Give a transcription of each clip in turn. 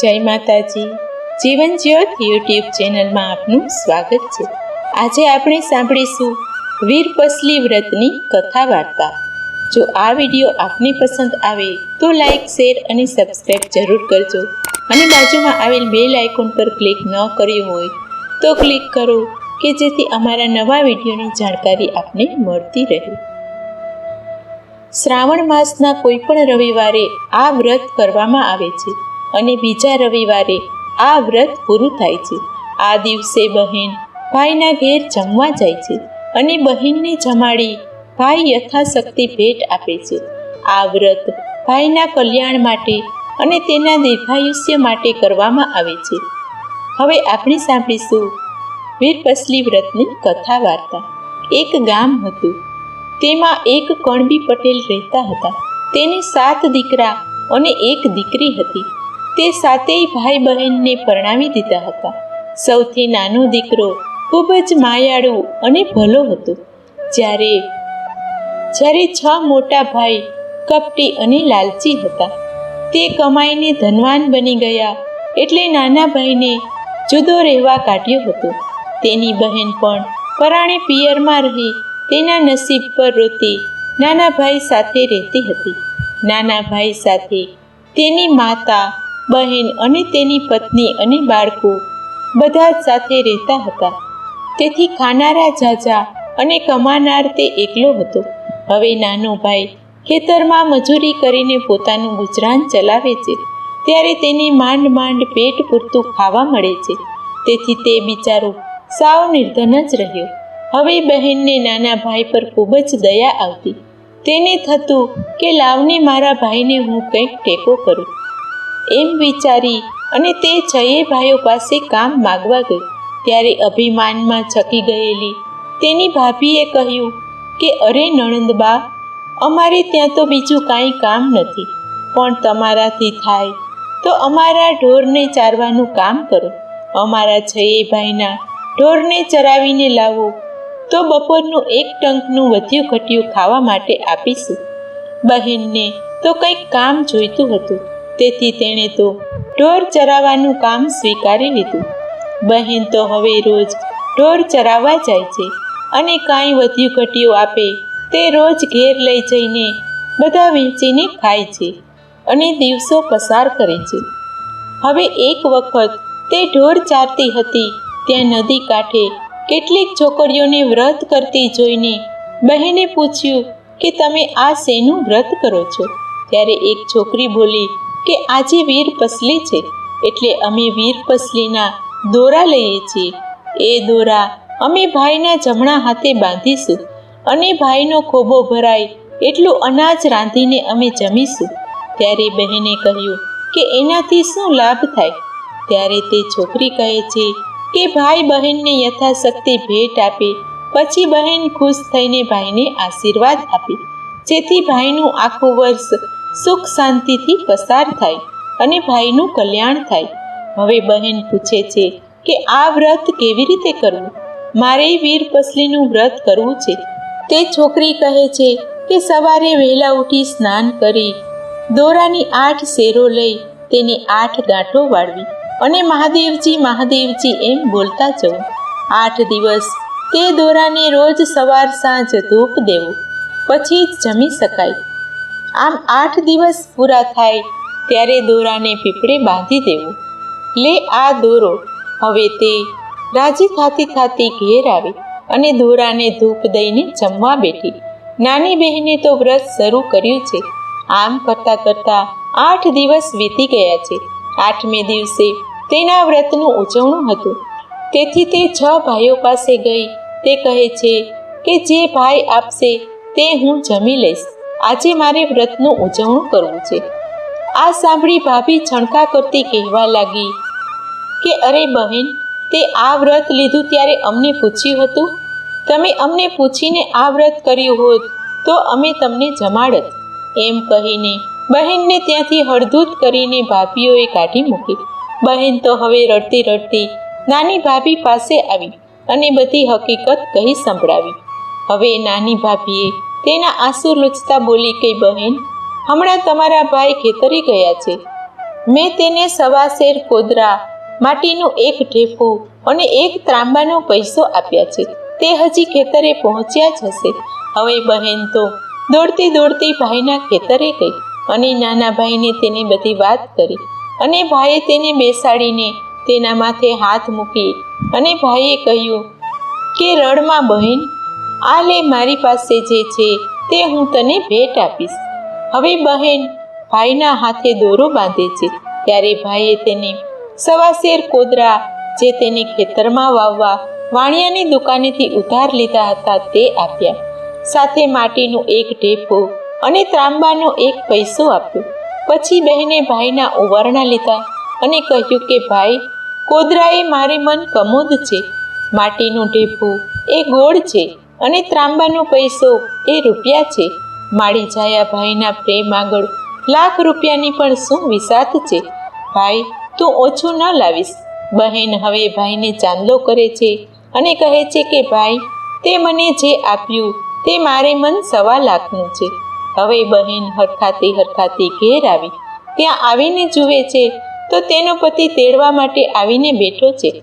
જય માતાજી. જીવન જ્યોત યુટ્યુબ ચેનલમાં આપનું સ્વાગત છે. આજે આપણે સાંભળીશું વીર પસલી વ્રતની કથા વાર્તા. જો આ વીડિયો આપને પસંદ આવે તો લાઈક, શેર અને સબસ્ક્રાઈબ જરૂર કરજો. અને બાજુમાં આવેલ બે આઇકોન પર ક્લિક ન કર્યું હોય તો ક્લિક કરો કે જેથી અમારા નવા વિડીયોની જાણકારી આપને મળતી રહે. શ્રાવણ માસના કોઈ પણ રવિવારે આ વ્રત કરવામાં આવે છે. અને બીજા રવિવારે આ વ્રત પૂરું થાય છે. આ દિવસે બહેન ભાઈના ઘેર જમવા જાય છે અને બહેનને જમાડી ભાઈ યથાશક્તિ ભેટ આપે છે. આ વ્રત ભાઈના કલ્યાણ માટે અને તેના દીર્ઘાયુષ્ય માટે કરવામાં આવે છે. હવે આપણે સાંભળીશું વીરપસલી વ્રતની કથા વાર્તા. એક ગામ હતું. તેમાં એક કણબી પટેલ રહેતા હતા. તેને સાત દીકરા અને એક દીકરી હતી. તે સાતેય ભાઈ બહેનને પરણાવી દીધા હતા. સૌથી નાનો દીકરો ખૂબ જ માયાળુ અને ભલો હતો. જ્યારે જ્યારે છ મોટા ભાઈ કપટી અને લાલચી હતા. તે કમાઈને ધનવાન બની ગયા એટલે નાના ભાઈને જુદો રહેવા કાઢ્યો હતો. તેની બહેન પણ પરાણે પિયરમાં રહી તેના નસીબ પર રોતી નાના ભાઈ સાથે રહેતી હતી. નાના ભાઈ સાથે તેની માતા બહેન અને તેની પત્ની અને બાળકો બધા જ સાથે રહેતા હતા. તેથી ખાનારા જાજા અને કમાનાર તે એકલો હતો. હવે નાનો ભાઈ ખેતરમાં મજૂરી કરીને પોતાનું ગુજરાન ચલાવે છે. ત્યારે તેને માંડ માંડ પેટ પૂરતું ખાવા મળે છે. તેથી તે બિચારો સાવ નિર્ધન જ રહ્યો. હવે બહેનને નાના ભાઈ પર ખૂબ જ દયા આવતી. તેને થતું કે લાવને મારા ભાઈને હું કંઈક ટેકો કરું. એમ વિચારી અને તે છયે ભાઈઓ પાસે કામ માગવા ગઈ. ત્યારે અભિમાનમાં છકી ગયેલી તેની ભાભીએ કહ્યું કે, અરે નણંદબા, અમારે ત્યાં તો બીજું કાંઈ કામ નથી, પણ તમારાથી થાય તો અમારા ઢોરને ચારવાનું કામ કરો. અમારા જયે ભાઈના ઢોરને ચરાવીને લાવો. તો બપોરનું એક ટંકનું વધ્યું ઘટ્યું ખાવા માટે આપીશું. બહેનને તો કંઈક કામ જોઈતું હતું. તેથી તેણે તો ઢોર ચરાવવાનું કામ સ્વીકારી લીધું. બહેન તો હવે રોજ ઢોર ચરાવવા જાય છે અને કાંઈ વધ્યું ઘટ્યું આપે તે રોજ ઘેર લઈ જઈને બધા વેચીને ખાય છે અને દિવસો પસાર કરે છે. હવે એક વખત તે ઢોર ચારતી હતી ત્યાં નદી કાંઠે કેટલીક છોકરીઓને વ્રત કરતી જોઈને બહેને પૂછ્યું કે તમે આ શેનું વ્રત કરો છો? ત્યારે એક છોકરી બોલી કે આજે વીર પસલી છે, એટલે અમે વીર પસલીના દોરા લઈએ છીએ. એ દોરા અમે ભાઈના જમણા હાથે બાંધીશું અને ભાઈનો ખોબો ભરાય એટલું અનાજ રાંધીને અમે જમીશું. ત્યારે બહેને કહ્યું કે એનાથી શું લાભ થાય? ત્યારે તે છોકરી કહે છે કે ભાઈ બહેનને યથાશક્તિ ભેટ આપે, પછી બહેન ખુશ થઈને ભાઈને આશીર્વાદ આપે, જેથી ભાઈનું આખું વર્ષ સુખ શાંતિથી પસાર થાય અને ભાઈનું કલ્યાણ થાય. હવે બહેન પૂછે છે કે આ વ્રત કેવી રીતે કરવું? મારે વીર પસલીનું વ્રત કરવું છે. તે છોકરી કહે છે કે સવારે વહેલા ઉઠી સ્નાન કરી, દોરાની આઠ શેરો લઈ તેની આઠ ગાંઠો વાળવી અને મહાદેવજી મહાદેવજી એમ બોલતા જવું. આઠ દિવસ તે દોરાને રોજ સવાર સાંજ ધૂપ દેવું. પછી જ જમી શકાય. આમ આઠ દિવસ પૂરા થાય ત્યારે દોરાને પીપળે બાંધી દેવું. લે આ દોરો. હવે તે રાજી થાતી થાતી ઘેર આવી અને દોરાને ધૂપ દઈને જમવા બેઠી. નાની બહેને તો વ્રત શરૂ કર્યું છે. આમ કરતાં કરતાં આઠ દિવસ વીતી ગયા છે. આઠમે દિવસે તેના વ્રતનું ઉજવણું હતું. તેથી તે છ ભાઈઓ પાસે ગઈ. તે કહે છે કે જે ભાઈ આપશે તે હું જમી લઈશ. આજે મારે વ્રતનું ઉજવણું કરવું છે. આ સાંભળી ભાભી છણકા કરતી કહેવા લાગી કે, અરે બહેન, તે આ વ્રત લીધું ત્યારે અમને પૂછ્યું હતું? તમે અમને પૂછીને આ વ્રત કર્યું હોત તો અમે તમને જમાડત. એમ કહીને બહેનને ત્યાંથી હળધૂત કરીને ભાભીઓએ કાઢી મૂકી. બહેન તો હવે રડતી રડતી નાની ભાભી પાસે આવી અને બધી હકીકત કહી સંભળાવી. હવે નાની ભાભીએ તેના આંસુ લૂછતા બોલી કે બહેન, હમણાં તમારા ભાઈ ખેતરી ગયા છે. મેં તેને સવાશેર કોદરા, માટીનું એક ઢેફું અને એક ત્રાંબાનો પૈસો આપ્યા છે. તે હજી ખેતરે પહોંચ્યા જ હશે. હવે બહેન તો દોડતી દોડતી ભાઈના ખેતરે ગઈ અને નાના ભાઈને તેની બધી વાત કરી અને ભાઈએ તેને બેસાડીને તેના માથે હાથ મૂકી અને ભાઈએ કહ્યું, કે રડમાં બહેન આ લે મારી પાસે જે છે તે હું તને ભેટ આપીશ. હવે બહેન, ભાઈના હાથે દોરો બાંધે છે. ત્યારે ભાઈએ તેને સવાસેર કોદરા જે તેને ખેતરમાં વાવવા વાણિયાની દુકાનેથી ઉધાર લીધા હતા તે આપ્યા. સાથે માટીનું એક ઢેફો અને ત્રાંબાનો એક પૈસો આપ્યો. પછી બહેને ભાઈના ઉવરણા લીધા અને કહ્યું કે, ભાઈ કોદરા એ મારી મન કમોદ છે. માટીનું ઢેફું એ ગોળ છે. અને ત્રાંબાનો પૈસો એ રૂપિયા છે. માળી જાયા ભાઈના પ્રેમ આગળ લાખ રૂપિયાની પણ શું વિસાત છે? ભાઈ, તું ઓછું ન લાવીશ. બહેન હવે ભાઈને ચાંદલો કરે છે અને કહે છે કે, ભાઈ, તે મને જે આપ્યું તે મારે મન સવા લાખનું છે. હવે બહેન હરખાતી હરખાતી ઘેર આવી. ત્યાં આવીને જુએ છે તો તેનો પતિ તેડવા માટે આવીને બેઠો છે.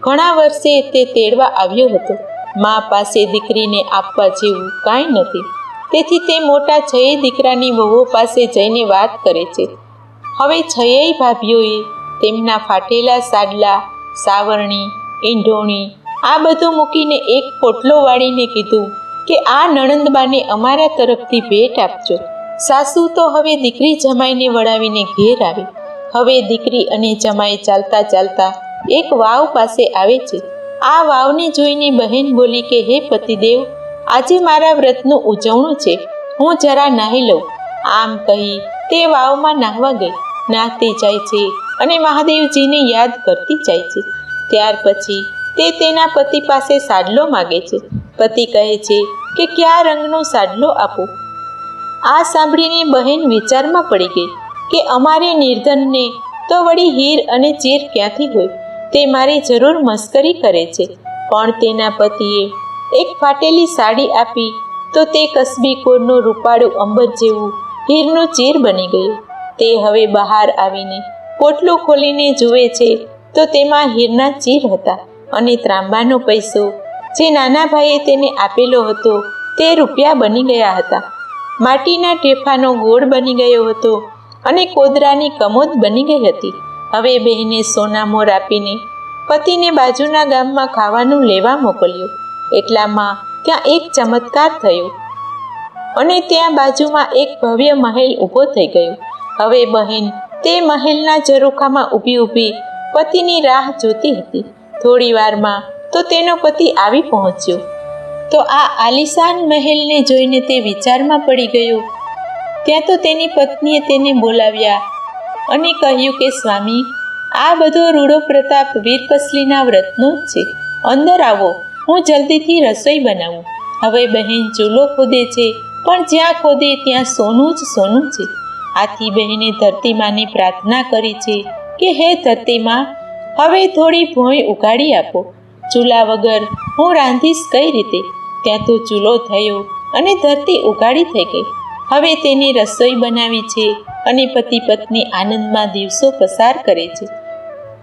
ઘણા વર્ષે તે તેડવા આવ્યો હતો. મા પાસે દીકરીને આપવા જેવું કાંઈ નથી. તેથી તે મોટા છયે દીકરાની વહુ પાસે જઈને વાત કરે છે. હવે છયે ભાભીઓએ તેમના ફાટેલા સાડલા, સાવરણી, ઈંઢોણી આ બધું મૂકીને એક પોટલો વાળીને કીધું કે આ નણંદબાને અમારા તરફથી ભેટ આપજો. સાસુ તો હવે દીકરી જમાઈને વળાવીને ઘેર આવે. હવે દીકરી અને જમાઈ ચાલતા ચાલતા એક વાવ પાસે આવે છે. આ વાવને જોઈને બહેન બોલી કે, હે પતિદેવ, આજે મારા વ્રતનું ઉજવણું છે. હું જરા નાહી લઉં. આમ કહી તે વાવમાં નાહવા ગઈ. નાહતી જાય છે અને મહાદેવજીને યાદ કરતી જાય છે. ત્યાર પછી તે તેના પતિ પાસે સાડલો માગે છે. પતિ કહે છે કે, કયા રંગનો સાડલો આપો? આ સાંભળીને બહેન વિચારમાં પડી ગઈ કે, અમારે નિર્ધનને તો વળી હીર અને ચેર ક્યાંથી હોય? તે મારી જરૂર મસ્કરી કરે છે. પણ તેના પતિએ એક ફાટેલી સાડી આપી તો તે કસબી કોરનું રૂપાળું અંબર જેવું હીરનું ચીર બની ગયું. તે હવે બહાર આવીને પોટલું ખોલીને જુએ છે તો તેમાં હીરના ચીર હતા અને ત્રાંબાનો પૈસો જે નાના ભાઈએ તેને આપેલો હતો તે રૂપિયા બની ગયા હતા. માટીના ટેફાનો ગોળ બની ગયો હતો અને કોદરાની કમોદ બની ગઈ હતી. હવે બહેને સોના મોર આપીને પતિને બાજુના ગામમાં ખાવાનું લેવા મોકલ્યું. એટલામાં ત્યાં એક ચમત્કાર થયો. અને ત્યાં બાજુમાં એક ભવ્ય મહેલ ઊભો થઈ ગયો. હવે બહેન, તે મહેલના ઝરૂખામાં ઊભી ઊભી પતિની રાહ જોતી હતી. થોડી વારમાં તો તેનો પતિ આવી પહોંચ્યો. તો આ આલિશાન મહેલને જોઈને તે વિચારમાં પડી ગયો. ત્યાં તો તેની પત્નીએ તેને બોલાવ્યા અને કહ્યું કે, સ્વામી, આ બધો રૂડો પ્રતાપ વીરપસલીના વ્રતનો જ છે. અંદર આવો, હું જલ્દીથી રસોઈ બનાવું. હવે બહેન ચૂલો ખોદે છે, પણ જ્યાં ખોદે ત્યાં સોનું જ સોનું છે. આથી બહેને ધરતીમાને પ્રાર્થના કરી છે કે, હે ધરતીમાં, હવે થોડી ભોંય ઉગાડી આપો. ચૂલા વગર હું રાંધીશ કઈ રીતે? ત્યાં તો ચૂલો થયો અને ધરતી ઉગાડી થઈ ગઈ. હવે તેની રસોઈ બનાવી છે. અને પતિ પત્ની આનંદમાં દિવસો પસાર કરે છે.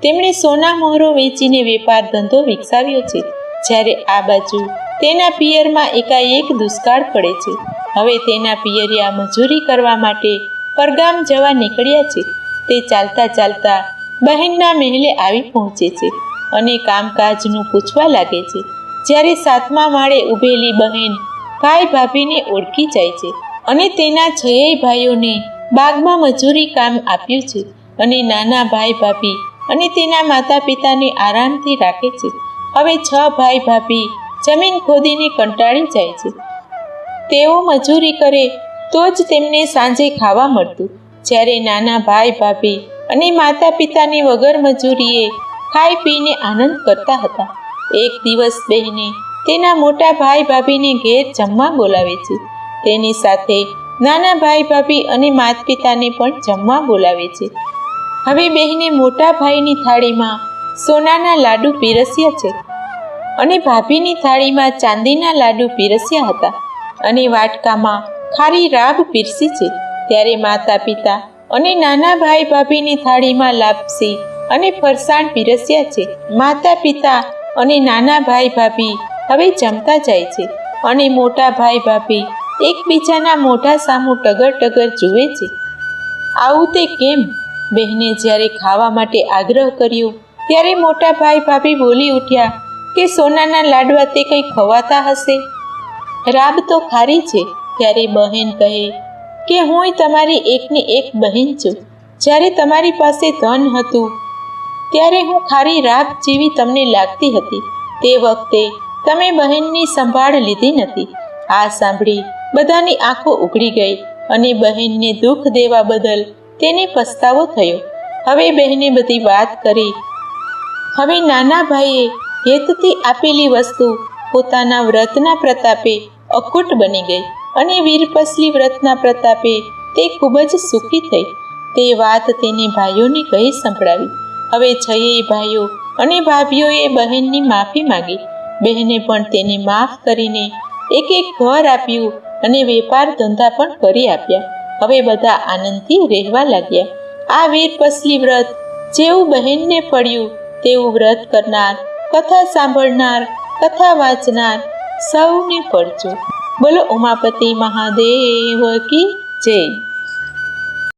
તેમણે સોના મોહરો વેચીને વેપાર ધંધો વિકસાવ્યો છે. જ્યારે આ બાજુ તેના પિયરમાં એકાએક દુષ્કાળ પડે છે. હવે તેના પિયરિયા મજૂરી કરવા માટે પરગામ જવા નીકળ્યા છે. તે ચાલતા ચાલતા બહેનના મહેલે આવી પહોંચે છે અને કામકાજનું પૂછવા લાગે છે. જ્યારે સાતમા માળે ઊભેલી બહેન ભાઈ ભાભીને ઓળખી જાય છે અને તેના છયે ભાઈઓને બાગમાં મજૂરી કામ આપ્યું છે અને નાના ભાઈ ભાભી અને તેના માતા પિતાને આરામથી રાખે છે. હવે છ ભાઈ ભાભી જમીન ખોદીને કંટાળી જાય છે. તેઓ મજૂરી કરે તો જ તેમને સાંજે ખાવા મળતું. જ્યારે નાના ભાઈ ભાભી અને માતા પિતાની વગર મજૂરીએ ખાઈ પીને આનંદ કરતા હતા. એક દિવસ બહેને તેના મોટા ભાઈ ભાભીને ઘેર જમવા બોલાવે છે. તેની સાથે નાના ભાઈ ભાભી અને માતા પિતાને પણ જમવા બોલાવે છે. હવે બહેને મોટા ભાઈની થાળીમાં સોનાના લાડુ પીરસ્યા છે અને ભાભીની થાળીમાં ચાંદીના લાડુ પીરસ્યા હતા અને વાટકામાં ખારી રાબ પીરસી છે. ત્યારે માતા પિતા અને નાના ભાઈ ભાભીની થાળીમાં લાપસી અને ફરસાણ પીરસ્યા છે. માતા પિતા અને નાના ભાઈ ભાભી હવે જમતા જાય છે અને મોટા ભાઈ ભાભી એકબીજાના મોઢા સામું ટગર ટગર જુએ છે. આવું તે કેમ? બહેને જ્યારે ખાવા માટે આગ્રહ કર્યો, ત્યારે મોટા ભાઈ ભાભી બોલી ઉઠ્યા કે સોનાના લાડવા તે કંઈ ખવાતા હશે? રાબ તો ખારી છે, ત્યારે બહેન કહે કે હું તમારી એકની એક બહેન છું. જ્યારે તમારી પાસે ધન હતું, ત્યારે હું ખારી રાબ જેવી તમને લાગતી હતી. તે વખતે તમે બહેનની સંભાળ લીધી નથી. આ સાંભળી બધાની આંખો ઉઘડી ગઈ અને બહેનને દુઃખ દેવા બદલ તેને પસ્તાવો થયો. હવે બહેને બધી વાત કરી. હવે નાના ભાઈએ હેતથી આપેલી વસ્તુ પોતાના વ્રતના પ્રતાપે અખૂટ બની ગઈ અને વીરપસલી વ્રતના પ્રતાપે તે ખૂબ જ સુખી થઈ. તે વાત તેને ભાઈઓને કહી સંભળાવી. હવે છયેય ભાઈઓ અને ભાભીઓએ બહેનની માફી માંગી. બહેને પણ તેને માફ કરીને એક એક ઘર આપ્યું અને વેપાર ધંધા પણ કરી આપ્યા. હવે બધા આનંદથી રહેવા લાગ્યા. આ વીરપસલી વ્રત, જેવું બહેનને પડ્યું તેવું વ્રત કરનાર, કથા સાંભળનાર, કથા વાંચનાર, સૌને પડજો બોલો ઉમાપતિ મહાદેવ કી જય.